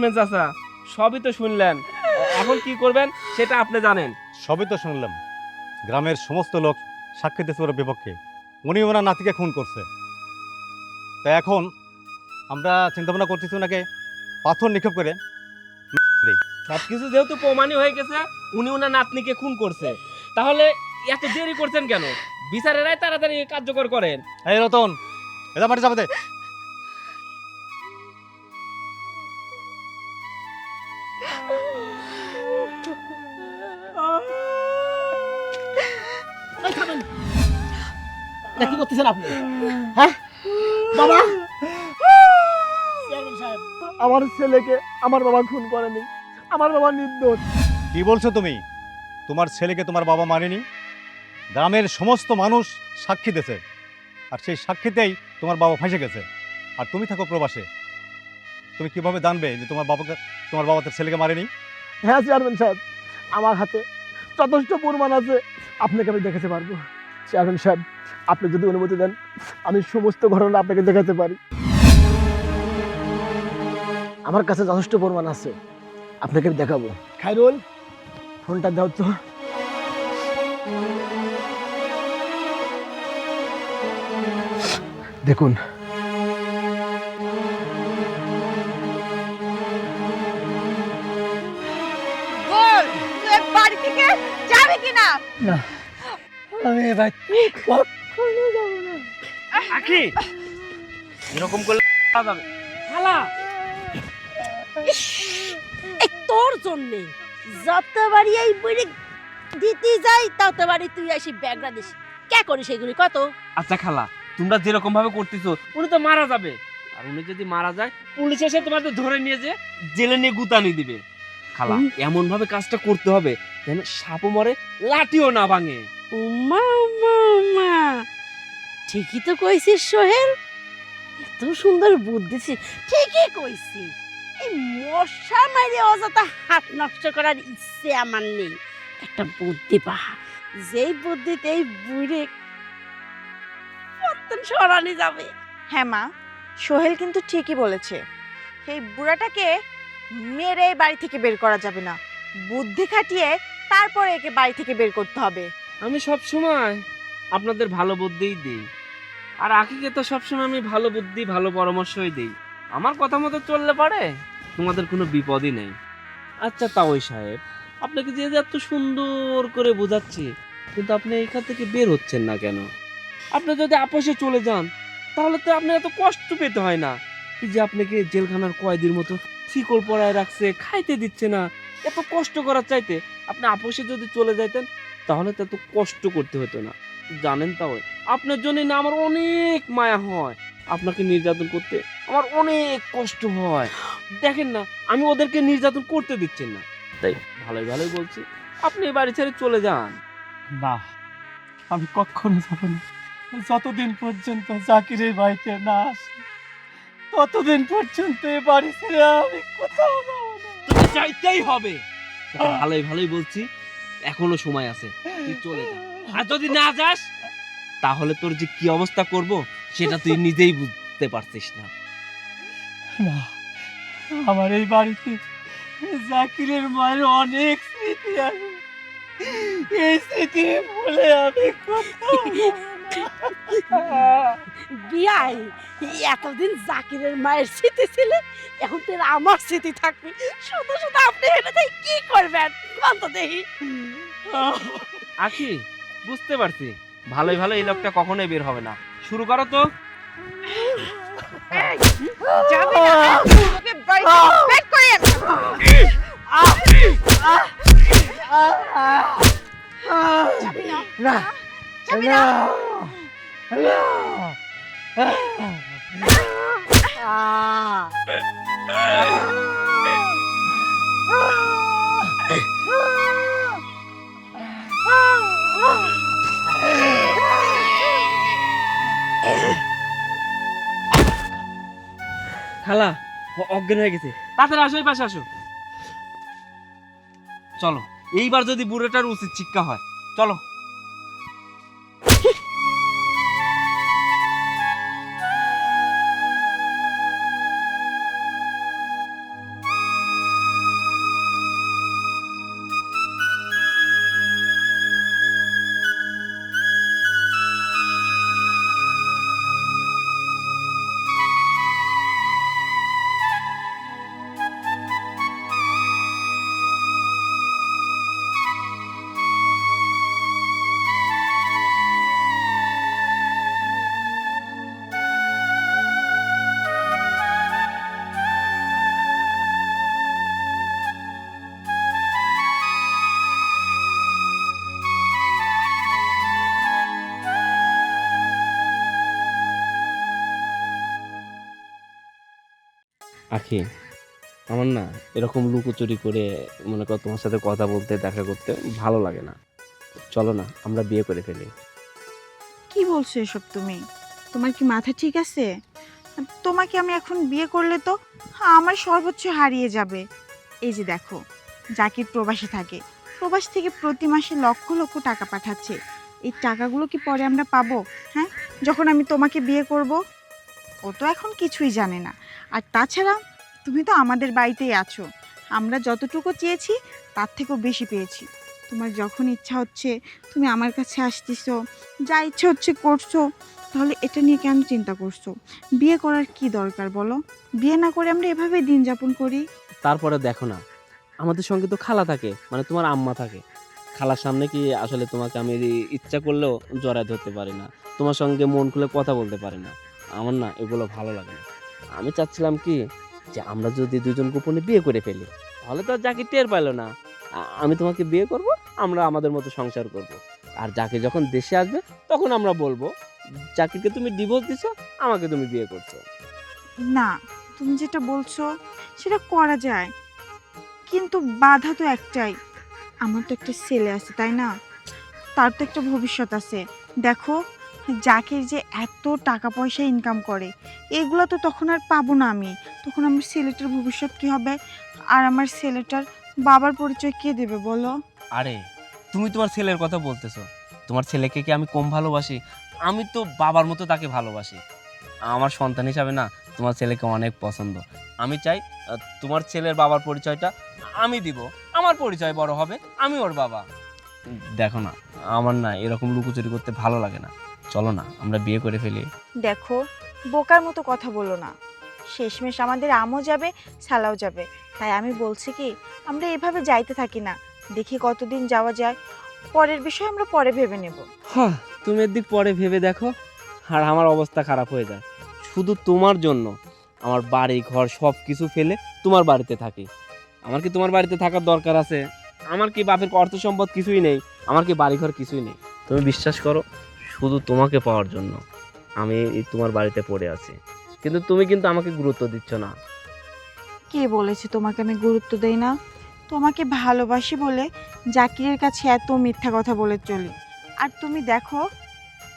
Chairman চাচা সবই তো শুনলেন। এখন কি করবেন সেটা আপনি জানেন। সবই তো শুনলাম। গ্রামের সমস্ত লোক সাক্ষী দিয়েছে ওর বিপক্ষে। উনি ওনার নাতিকে খুন করছে। তা এখন আমরা চিন্তা ভাবনা করতেছি ওনাকে পাথর নিক্ষেপ করে সবকিছু যেহেতু প্রমাণই হয়ে গেছে উনি ওনার নাতনিকে খুন করছে। তাহলে এত দেরি করছেন কেন? বিচারেরাই তাড়াতাড়ি কার্যকর করেন। এই রতন এটা মাঠে যাবে করতেছেন আপনি? হ্যাঁ? বাবা? আমার ছেলেকে আমার বাবা খুন করেনি। আমার বাবা নির্দোষ। কি বলছো তুমি? তোমার ছেলেকে তোমার বাবা মারেনি? গ্রামের সমস্ত মানুষ সাক্ষী দিয়েছে। আর সেই সাক্ষীতেই তোমার বাবা ফাঁসে গেছে। আর তুমি থাকো প্রবাসে। তুমি কীভাবে জানবে যে তোমার বাবাকে তোমার বাবা তার ছেলেকে মারেনি? হ্যাঁ চেয়ারম্যান সাহেব। আমার হাতে যথেষ্ট প্রমাণ আছে। আপনাকে আমি দেখাতে পারব। চেয়ারম্যান সাহেব আপনি যদি অনুমতি দেন আমি সমস্ত ঘটনা আপনাকে দেখাতে পারি। আমার কাছে যথেষ্ট প্রমাণ আছে। আপনাকে আমি দেখাবো। খাইরুল ফোনটা দাও তো। দেখুন। বল তুই বাড়ি থেকে যাবে কিনা? আমি এবার কখনো যাব না। আখি এরকম করলে যাবে। খালা। এই তোর জন্যে যতবারই এই বুড়ি দিতে যাই ততবারই তুই আসি ব্যাগরা দিস কে করিস এগুলি কত? আচ্ছা খালা তোমরা যেরকম ভাবে করতেছো উনি তো মারা যাবে। আর উনি যদি মারা যায় পুলিশ এসে তোমাদের ধরে নিয়ে যে জেলে নিয়ে গুতানি দিবে। খালা এমন ভাবে কাজটা করতে হবে যেন সাপও মরে লাঠিও না ভাঙে। উমা উমা উমা। ঠিকই তো কইছিস, সোহেল। এত সুন্দর বুদ্ধি ঠিকই কইছিস। এই মশা মারি অযথা হাত নষ্ট করার ইচ্ছে আমার নেই। একটা বুদ্ধি পাহা। যেই বুদ্ধিতে এই বুড়ে পত্তন সরানি যাবে। হ্যাঁ মা, সোহেল কিন্তু ঠিকই বলেছে। সেই বুড়াটাকে মেরে বাড়ি থেকে বের করা যাবে না। বুদ্ধি খাটিয়ে তারপরে একে বাড়ি থেকে বের করতে হবে। আমি সব সময় আপনাদের ভালো বুদ্ধিই দিই। আর আকিকে তো সবসময় আমি ভালো বুদ্ধি, ভালো পরামর্শই দিই। আমার কথা মতো চললে পারে? তোমাদের কোনো বিপদই নেই। আচ্ছা তাওই সাহেব, আপনাকে যে এত সুন্দর করে বোঝাচ্ছি, কিন্তু আপনি এখান থেকে বের হচ্ছেন না কেন? আপনি যদি আপোষে চলে যান, তাহলে তো আপনার এত কষ্ট পেতে হয় না। যে আপনাকে জেলখানার কয়েদির মতো শিকল পড়ায় রাখছে, খাইতে দিচ্ছে না, এত কষ্ট করার চাইতে আপনি আপোষে যদি চলে যাইতেন তাহলে তো এত কষ্ট করতে হতো না। জানেন তাও আপনার জন্য না আমার অনেক মায়া হয়। আপনাকে নির্যাতন করতে আমার অনেক কষ্ট হয়। দেখেন না আমি ওদেরকে নির্যাতন করতে দিচ্ছেন না। তাই ভালোই ভালোই বলছি আপনি এই বাড়ি ছেড়ে চলে যান। না আমি কখনো যাব না। যতদিন পর্যন্ত জাকির এই বাড়িতে না আসে ততদিন পর্যন্ত এই বাড়ি ছেড়ে আমি কোথাও যাব না। তোকে যাইতেই হবে। ভালোই ভালোই বলছি এখনও সময় আছে তুই চলে যা। আর যদি না যাস? তাহলে তোর যে কি অবস্থা করব সেটা তুই নিজেই বুঝতে পারছিস না। না আমার এই বাড়িতে জাকিরের মায়ের অনেক স্মৃতি আছে। এই স্মৃতি ভুলে আমি। বিয়াই এতদিন জাকিরের মায়ের স্মৃতি ছিল এখন তোর আমার স্মৃতি থাকবে। শুধু শুধু আপনি এনে তাই কি করবেন? কত দেখি। আখি বুঝতে পারছি। ভালোই ভালো এই লোকটা কখনোই বের হবে না। শুরু করো তো। না। না। না। খালা অজ্ঞান হয়ে গেছে। তাড়াতাড়ি আসো এই পাশে আসো। চলো এইবার যদি বুড়োটার উচিত শিক্ষা হয় চলো। আখি আমার না এরকম লুকোচুরি করে মনে কর তোমার সাথে কথা বলতে, দেখা করতে ভালো লাগে না। চলো না, আমরা বিয়ে করে ফেলি। কি বলছো এসব তুমি? তোমার কি মাথা ঠিক আছে? তোমাকে আমি এখন বিয়ে করলে তো আমার সর্বোচ্চ হারিয়ে যাবে। এই যে দেখো, জাকির প্রবাসে থাকে। প্রবাস থেকে প্রতি মাসে লক্ষ লক্ষ টাকা পাঠাচ্ছে। এই টাকাগুলো কি পরে আমরা পাবো? হ্যাঁ? যখন আমি তোমাকে বিয়ে করব, ও তো এখন কিছুই জানে না। আর তাছাড়া তুমি তো আমাদের বাড়িতেই আছো। আমরা যতটুকু চেয়েছি, তার থেকেও বেশি পেয়েছি। তোমার যখন ইচ্ছা হচ্ছে, তুমি আমার কাছে আসতেছো, যা ইচ্ছা হচ্ছে করছ, তাহলে এটা নিয়ে কেন চিন্তা করছ? বিয়ে করার কি দরকার বলো? বিয়ে না করে আমরা এভাবে দিন যাপন করি? তারপরে দেখো না, আমাদের সঙ্গে তো খালা থাকে মানে তোমার আম্মা থাকে। খালার সামনে কি আসলে তোমাকে আমি ইচ্ছা করলেও জড়ায় ধরতে পারি না, তোমার সঙ্গে মন খুলে কথা বলতে পারি না। আমার না এগুলো ভালো লাগে না। আমি চাচ্ছিলাম কি যে আমরা যদি দুজন গোপনে বিয়ে করে ফেলি, তাহলে তো যাকে টের পাইলো না। আমি তোমাকে বিয়ে করব, আমরা আমাদের মতো সংসার করব। আর যাকে যখন দেশে আসবে, তখন আমরা বলব চাকরিকে তুমি ডিভোর্স দিছো, আমাকে তুমি বিয়ে করছ। না, তুমি যেটা বলছো, সেটা করা যায়। কিন্তু বাধা তো একটাই। আমার তো একটা ছেলে আছে, তাই না? তার তো একটা ভবিষ্যৎ আছে। দেখো জাকির যে এত টাকা পয়সা ইনকাম করে, এগুলো তো তখন আর পাবো না আমি। তখন আমার ছেলেটার ভবিষ্যৎ কি হবে? আর আমার ছেলেটার বাবার পরিচয় কে দেবে বলো? আরে, তুমি তোমার ছেলের কথা বলতেছো। তোমার ছেলেকে কি আমি কম ভালোবাসি? আমি তো বাবার মতো তাকে ভালোবাসি। আমার সন্তান হিসাবে না, তোমার ছেলেকে অনেক পছন্দ। আমি চাই তোমার ছেলের বাবার পরিচয়টা আমি দিব। আমার পরিচয় বড় হবে, আমি ওর বাবা। দেখো না, আমার না এরকম লুকোচুরি করতে ভালো লাগে না। চলো না আমরা বিয়ে করে ফেলি। দেখো বোকার মতো কথা বলো না। শেষমেশ আমাদের আমও যাবে সালাও যাবে। তাই আমি বলছি কি আমরা এভাবে যাইতে থাকি না। দেখি কতদিন যাওয়া যায়। পরের বিষয় আমরা পরে ভেবে নেব। হ্যাঁ তুমি এদিক পরে ভেবে দেখো। আর আমার অবস্থা খারাপ হয়ে যায়। শুধু তোমার জন্য। আমার বাড়ি ঘর সব কিছু ফেলে তোমার বাড়িতে থাকি। আমার কি তোমার বাড়িতে থাকার দরকার আছে? আমার কি বাপের অর্থ সম্পদ কিছুই নেই? আমার কি বাড়ি ঘর কিছুই নেই? তুমি বিশ্বাস করো শুধু তোমাকে পাওয়ার জন্য। আমি তোমার বাড়িতে পড়ে আছি। কিন্তু তুমি কিন্তু আমাকে গুরুত্ব দিচ্ছ না। কে বলেছে তোমাকে আমি গুরুত্ব দেই না? তোমাকে ভালোবাসি বলে জাকিরের কাছে এত মিথ্যা কথা বলে চলি। আর তুমি দেখো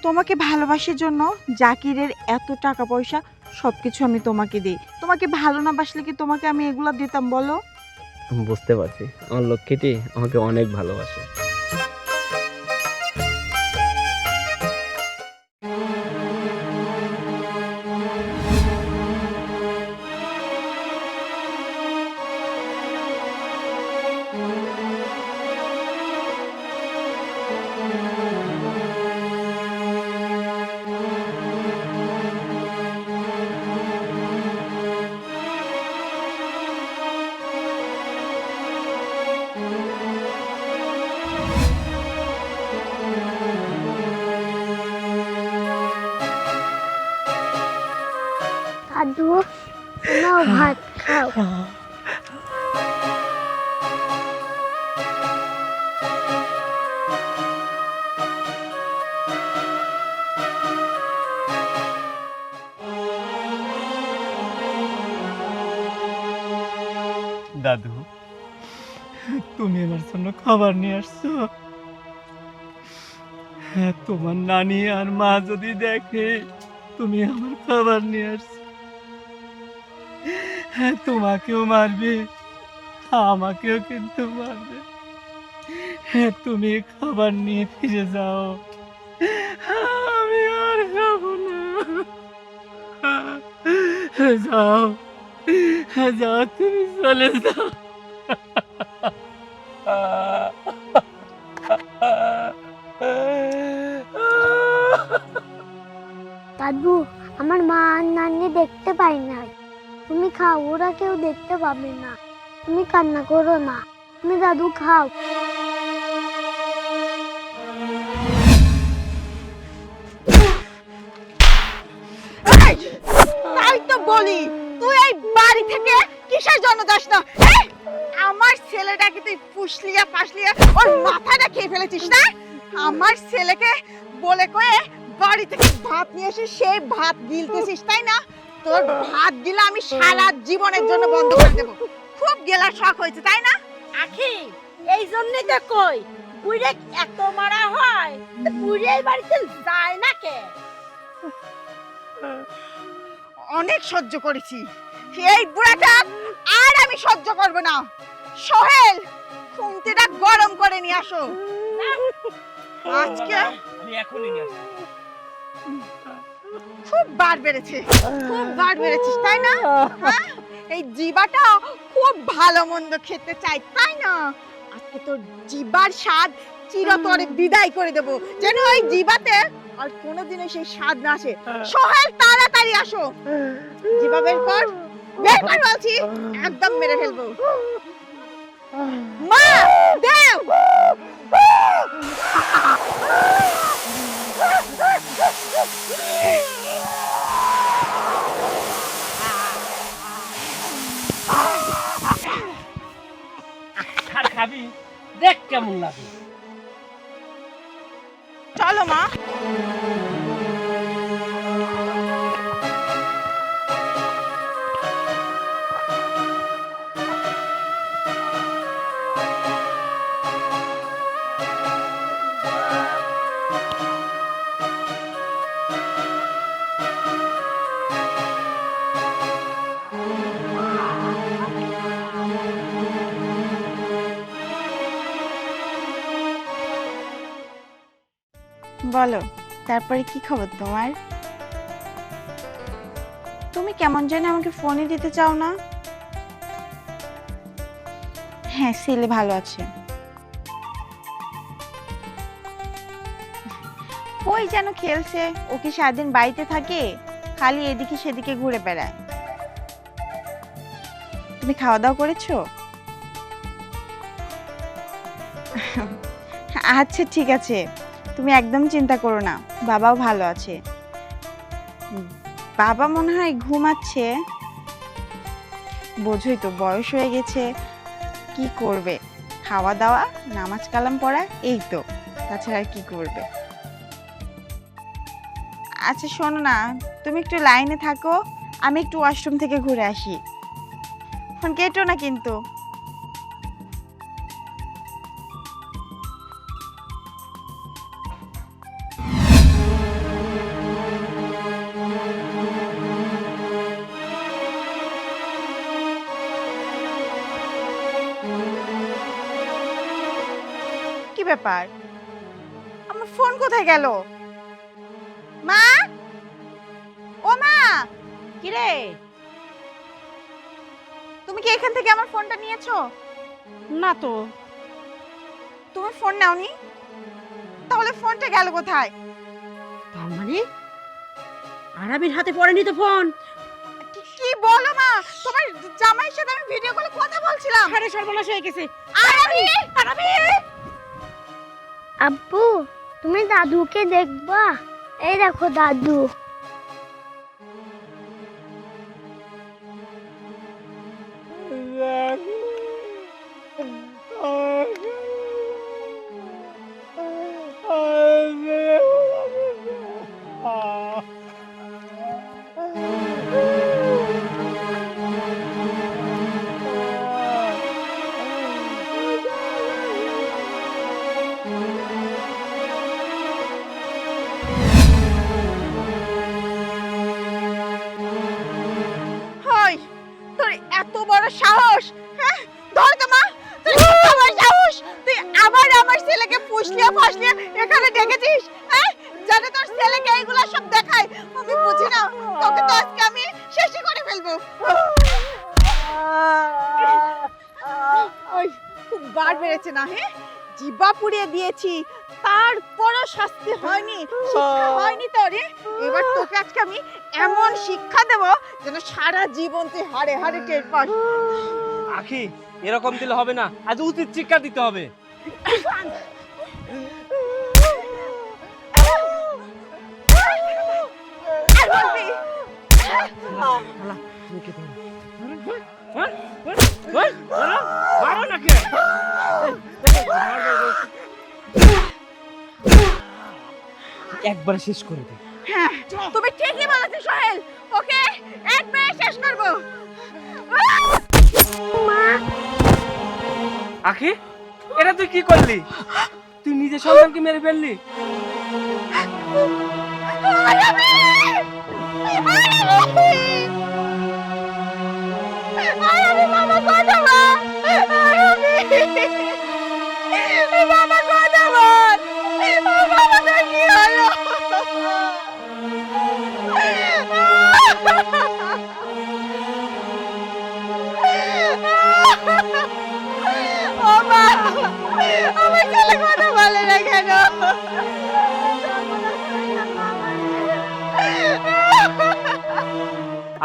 তোমাকে ভালোবাসার জন্য জাকিরের এত টাকা পয়সা সব কিছু আমি তোমাকে দিই। তোমাকে ভালো না বাসলে কি তোমাকে আমি এগুলো দিতাম বলো? বুঝতে পারছি। আমার লক্ষ্মীটি আমাকে অনেক ভালোবাসে। খাবার নিয়ে আসছো? হ্যাঁ তোমার নানি আর মা যদি দেখে, তুমি আমার খাবার নিয়ে আসছো। হ্যাঁ তোমাকেও মারবে, আমাকেও কিন্তু মারবে। হ্যাঁ তুমি খাবার নিয়ে ফিরে যাও। আমি আর খাব না। যাও। যাও, তুমি চলে যাও। দাদু আমার মা আর নানি দেখতে পাই না তুমি খাও, ওরা কেউ দেখতে পাবে না। তুমি কান্না করো না। তুমি দাদু খাও। ফুসলিয়া ফাসলিয়া ওর মাথাটা খেয়ে ফেলেছিস না? আমার ছেলেকে বলে কয়ে বাড়ি থেকে ভাত নিয়ে এসে সেই ভাত গিলতেছিস তাই না? তোর ভাত দিলে আমি সারা জীবনের জন্য বন্ধ করে দেব। খুব গেলার শখ হয়েছে তাই না? আখি এই জন্যই তো কই বুড়ে এত মারা হয় বুড়ে এই বাড়িতে যায় না কে? অনেক সহ্য করেছি। এই বুড়াটা আর আমি সহ্য করব না। সোহেল! গরম করে নিয়ে আসো। আজকে। খুব বার বেড়েছে, খুব বার বেড়েছিস তাই না? হ্যাঁ? এই জিবাটা খুব ভালো মন্দ খেতে চাই, তাই না? আজকে তোর জিবার স্বাদ চিরতরে বিদায় করে দেব। যেন ওই জিবাতে আর কোনোদিনও সেই স্বাদ না আসে। সোহেল, তাড়াতাড়ি আসো। জিবা বের কর। বের কর বলছি, একদম মেরে ফেলব। মা দেও। আর খাবি দেখ কেমন লাগে। চলো মা। বলো, তারপরে কি খবর তোমার? তুমি কেমন জানি আমাকে ফোনে দিতে চাও না। হ্যাঁ ছেলে ভালো আছে। ওই যেন খেলছে, ও কি সারাদিন বাড়িতে থাকে? খালি এদিকে সেদিকে ঘুরে বেড়ায়। তুমি খাওয়া দাওয়া করেছ? আচ্ছা ঠিক আছে। তুমি একদম চিন্তা করো না, বাবাও ভালো আছে। বাবা মনে হয় ঘুমাচ্ছে। বোঝোই তো বয়স হয়ে গেছে, কি করবে? খাওয়া দাওয়া, নামাজ কালাম পড়া, এই তো, তাছাড়া আর কি করবে? আচ্ছা শোনো না, তুমি একটু লাইনে থাকো, আমি একটু ওয়াশরুম থেকে ঘুরে আসি। ফোন কেটো না কিন্তু। ব্যাপার? আমার ফোন কোথায় গেল? মা? ও মা! কি রে তুমি কি এখান থেকে আমার ফোনটা নিয়েছো? না তো। তুমি ফোন নাওনি? তাহলে ফোনটা গেল কোথায়? তার মানে? আরাবির হাতে পড়েনি তো ফোন। কি- কি বলো মা? তোমার জামাইয়ের সাথে আমি ভিডিও কলে কথা বলছিলাম। আরে সর্বনাশ হয়ে গেছে। আরবি আরবি আব্বু তুমি দাদুকে দেখবা। এই দেখো দাদু। এত সাহস? হ্যাঁ? ধর তো মা এত বড় সাহস? তুই আবার আমার ছেলেকে ফুসলিয়ে ফাসলিয়ে এখানে ডেকেছিস? হ্যাঁ? তোর ছেলেকে এইগুলা সব দেখায়। আমি বুঝি না তোকে তো আজকে আমি শেষই করে ফেলব। ওই খুব বার বেড়েছে না হ্যাঁ? জিবা পুড়িয়ে দিয়েছি, তারপরও শাস্তি হয়নি, শিক্ষা হয়নি তোর এ? এবার তোকে আজকে আমি এমন শিক্ষা দেব যেন সারা জীবন তুই হাড়ে হাড়ে টের পাস। আখি এরকম দিলে হবে না। আজ উচিত শিক্ষা দিতে হবে। একবার শেষ করে দে। হ্যাঁ তুমি ঠিকই বলেছ সোহেল। আখি এটা তুই কি করলি তুই নিজের সন্তানকে মেরে ফেললি আরে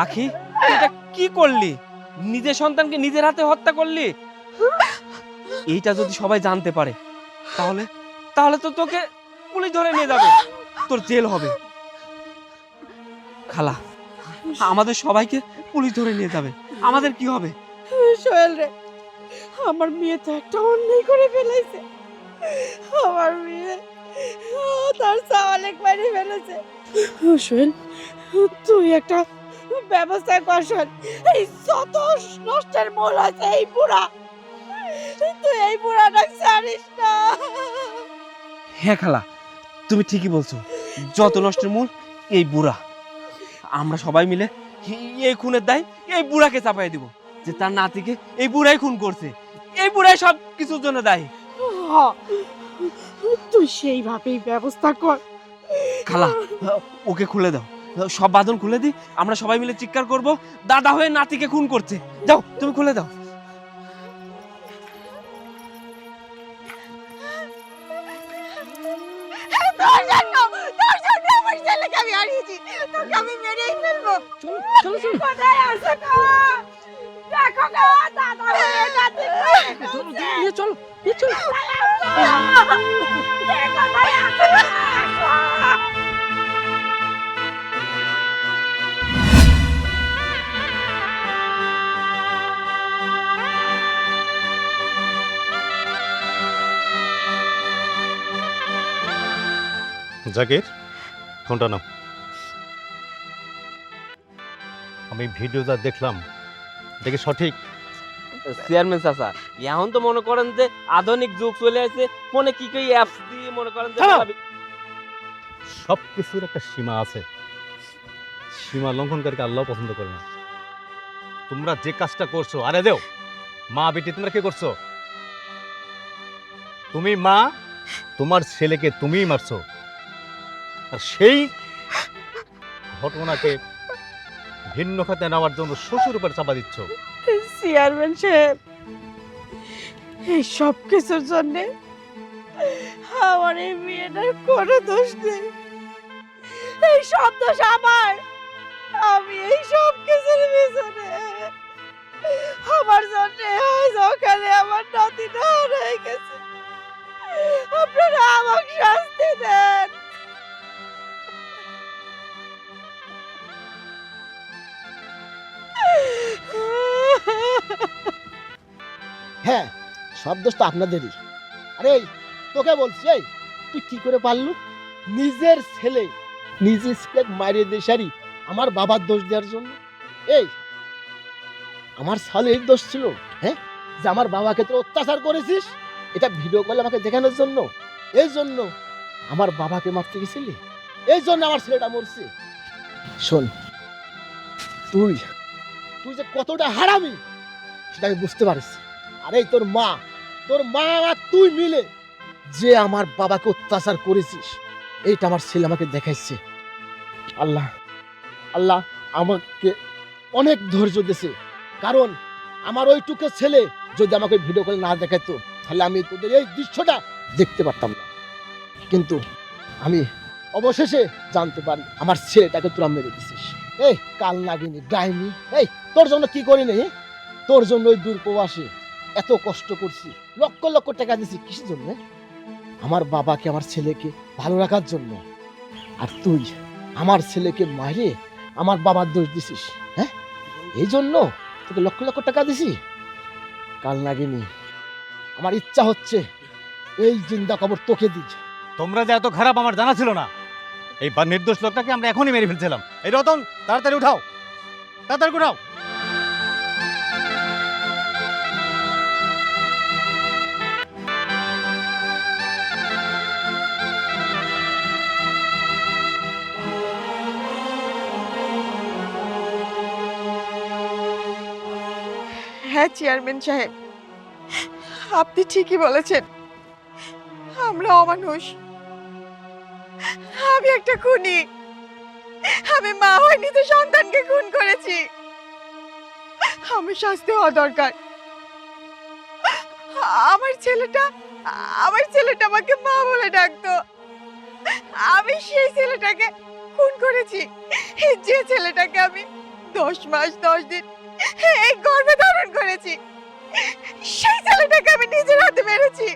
আখি, তুই এটা কি করলি? নিজের সন্তানকে নিজের হাতে হত্যা করলি? এইটা যদি সবাই জানতে পারে, তাহলে তাহলে তো তোকে পুলিশ ধরে নিয়ে যাবে। তোর জেল হবে। খালা, আমাদের সবাইকে পুলিশ ধরে নিয়ে যাবে। আমাদের কি হবে? সোহেল রে, আমার মেয়ে তো একটা অন্যায় করে ফেলেছে। আমার মেয়ে তার সাওয়ালেক মারি ফেলেছে। সোহেল, তুই একটা ব্যবস্থা কর শোন এই যত নষ্টের মূল আছে এই বুড়া। তুই এই বুড়াটা ছাড়িস না। হ্যাঁ খালা তুমি ঠিকই বলছো। যত নষ্টের মূল এই বুড়া। আমরা সবাই মিলে এই খুনের দায় এই বুড়াকে চাপাই দিব যে তার নাতিকে এই বুড়াই খুন করছে। এই বুড়াই সব কিছুর জন্য দায়ী। তুই সেইভাবেই ব্যবস্থা কর। খালা ওকে খুলে দাও। সব বাঁধন খুলে দিই আমরা সবাই মিলে চিৎকার করব দাদা হয়ে নাতিকে খুন করছে যাও তুমি খুলে দাও তোর জন্য জাকির ফোনটা নাও। আমি ভিডিওটা দেখলাম। দেখে সঠিক। চেয়ারম্যান চাচা এখন তো মনে করেন যে আধুনিক যুগ চলে ফোনে কি কি অ্যাপস দিয়ে মনে করেন যে সব কিছুর একটা সীমা আছে। সীমা লঙ্ঘনকারীকে আল্লাহ পছন্দ করে না? তোমরা যে কাজটা করছ আরে দেও! মা বেটি তোমরা কি করছ? তুমি মা তোমার ছেলেকে তুমিই মারছো। আর সেই ঘটনাকে ভিন্ন খাতে নেওয়ার জন্য শ্বশুর উপর চাপা দিচ্ছ। চেয়ারম্যান সাহেব, এই সব কিছুর জন্য আমার এই মেয়েটার কোনো দোষ নেই। এই সব দোষ আমার। আমি এই সব কিছুর পিছনে আমার জন্য আজ ওখানে আমার নাতিটা হারাই গেছে। আপনারা আমাকে শাস্তি দেন। হ্যাঁ সব দোষ তো আপনাদেরই। আরে তোকে বলছি, এই, তুই কি করে পারলু? নিজের ছেলে নিজের ছেলে মারিয়ে দেশারি আমার বাবার দোষ দেওয়ার জন্য। এই, আমার ছেলের দোষ ছিল হ্যাঁ? যে আমার বাবাকে তোর অত্যাচার করেছিস, এটা ভিডিও কলে আমাকে দেখানোর জন্য। এই জন্য আমার বাবাকে মারতে গেছিলি। এই জন্য আমার ছেলেটা মরছে। শোন, তুই তুই যে কতটা হারামি, সেটা আমি বুঝতে পারছি। আরে তোর মা তোর মা আর তুই মিলে যে আমার বাবাকে অত্যাচার করেছিস, এইটা আমার ছেলে আমাকে দেখাইছে। আল্লাহ আল্লাহ আমাকে অনেক ধৈর্য দিয়েছে। কারণ আমার ওইটুকু ছেলে যদি আমাকে ভিডিও কল না দেখাতো তাহলে আমি তোদের এই দৃশ্যটা দেখতে পারতাম না। কিন্তু আমি অবশেষে জানতে পারি, আমার ছেলেটাকে তোরা মেরে দিছিস এই, কাল নাগিনি ডাইনি এই, তোর জন্য কি করি করিনি তোর জন্য ওই দূর প্রবাসী এত কষ্ট করছি। লক্ষ লক্ষ টাকা দিছি। কিসের জন্য? আমার বাবাকে, আমার ছেলেকে ভালো রাখার জন্য। আর তুই আমার ছেলেকে মারে আমার বাবার দোষ দিছিস হ্যাঁ? এই জন্য তোকে লক্ষ লক্ষ টাকা দিছি। কাল নাগিনি আমার ইচ্ছা হচ্ছে এই জিন্দা খবর তোকে দিই। তোমরা যে এত খারাপ, আমার জানা ছিল না। এই বা নির্দোষ লোকটাকে আমরা এখনই মেরে ফেলছিলাম। এই রতন, তাড়াতাড়ি উঠাও। তাড়াতাড়ি উঠাও। হ্যাঁ চেয়ারম্যান সাহেব। আপনি ঠিকই বলেছেন। আমরা অমানুষ। আমি একটা খুনি। আমি মা হয়নি তো সন্তানকে খুন করেছি। আমার শাস্তি হওয়া দরকার। আমার ছেলেটা আমার ছেলেটা আমাকে মা বলে ডাকতো। আমি সেই ছেলেটাকে খুন করেছি। যে ছেলেটাকে আমি দশ মাস, দশ দিন এই গর্ভে ধারণ করেছি। সেই ছেলেটাকে আমি নিজের হাতে মেরেছি।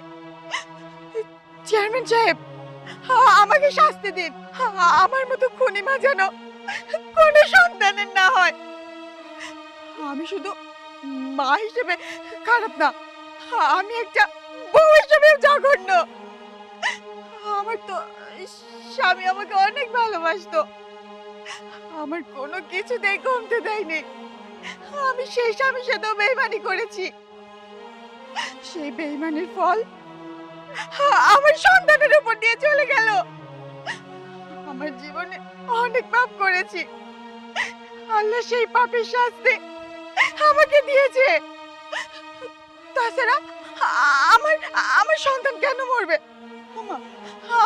চেয়ারম্যান সাহেব আমাকে শাস্তি দিন। আমার মতো খুনি মা যেন কোনো সন্তানের না হয়। আমি শুধু মা হিসেবে খারাপ না আমি একটা বউ হিসেবেও জঘন্য। আমার তো স্বামী আমাকে অনেক ভালোবাসতো। আমার কোনো কিছুতেই কমতে দেয়নি। আমি সেই স্বামীর সাথেও বেইমানি করেছি। সেই বেইমানির ফল আমার সন্তানের উপর দিয়ে চলে গেল। আমার জীবনে অনেক পাপ করেছি। আল্লাহ সেই পাপের শাস্তি আমাকে দিয়েছে। তাছাড়া আমার আমার সন্তান কেন মরবে?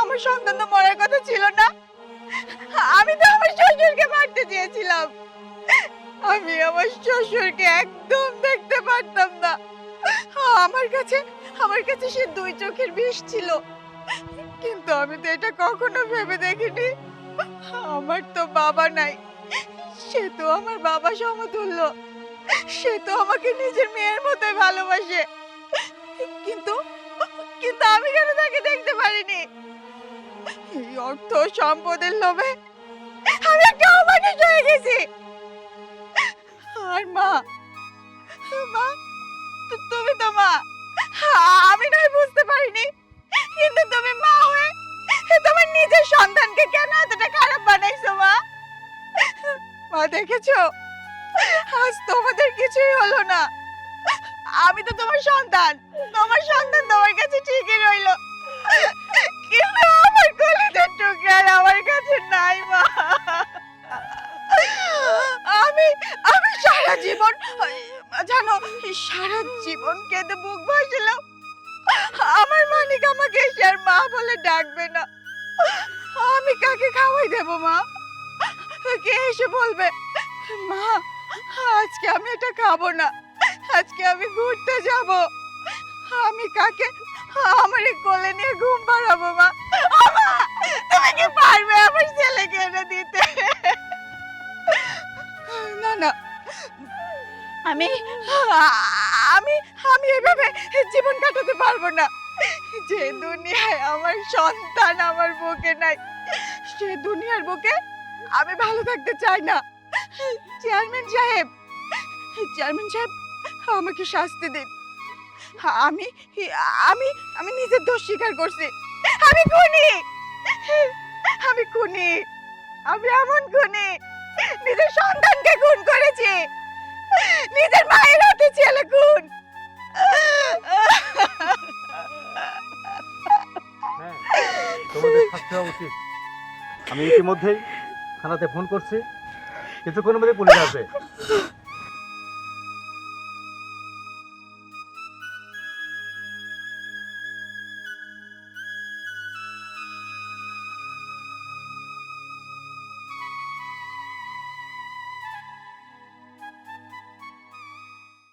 আমার সন্তান তো মরার কথা ছিল না। আমি তো আমার শ্বশুরকে মারতে চেয়েছিলাম। আমি আমার শ্বশুরকে একদম দেখতে পারতাম না। আমার কাছে আমার কাছে সে দুই চোখের বিষ ছিল। কিন্তু আমি তো এটা কখনো ভেবে দেখিনি। আমার তো বাবা নাই। সে তো আমার বাবা সমতুল্য। সে তো আমাকে নিজের মেয়ের মতোই ভালোবাসে। কিন্তু কিন্তু আমি কেন তাকে দেখতে পারিনি? এই অর্থ সম্পদের লোভে আমি একটা অমানুষ হয়ে গেছি। আর মা মা তুমি তো মা। আমি নয় বুঝতে পারিনি। কিন্তু তুমি মা হয়ে তোমার নিজের সন্তানকে কেন এতটা খারাপ বানাইছো, মা? মা, দেখেছ? আজ তোমাদের কিছুই হলো না। আমি তো তোমার সন্তান। তোমার সন্তান তোমার কাছে ঠিকই রইল। কিন্তু আমার কলিজার আর আমার কাছে নাই, মা। বলে ডাকবে না। আমি কাকে খাওয়াই দেব, মা? কে এসে বলবে, মা, আজকে আমি এটা খাব না। আজকে আমি ঘুরতে যাব। আমি কাকে, আমার কোলে নিয়ে ঘুম পাড়াবো মা, তুমি কি পারবে আমার ছেলেকে এনে দিতে? না না। আমি আমি আমি এভাবে জীবন কাটাতে পারব না। যে দুনিয়ায় আমার সন্তান আমার বুকে নাই, সে দুনিয়ার বুকে আমি ভালো থাকতে চাই না। চেয়ারম্যান সাহেব চেয়ারম্যান সাহেব, আমাকে শাস্তি দিন। আমি আমি আমি নিজের দোষ স্বীকার করছি। আমি খুনি! আমি খুনি! আমি এমন খুনি! নিজের সন্তানকে খুন করেছি! নিজের মায়ের হাতে ছেলে খুন! উচিত। আমি ইতিমধ্যেই থানাতে ফোন করছি। কিছুক্ষণের মধ্যে পুলিশ আসবে।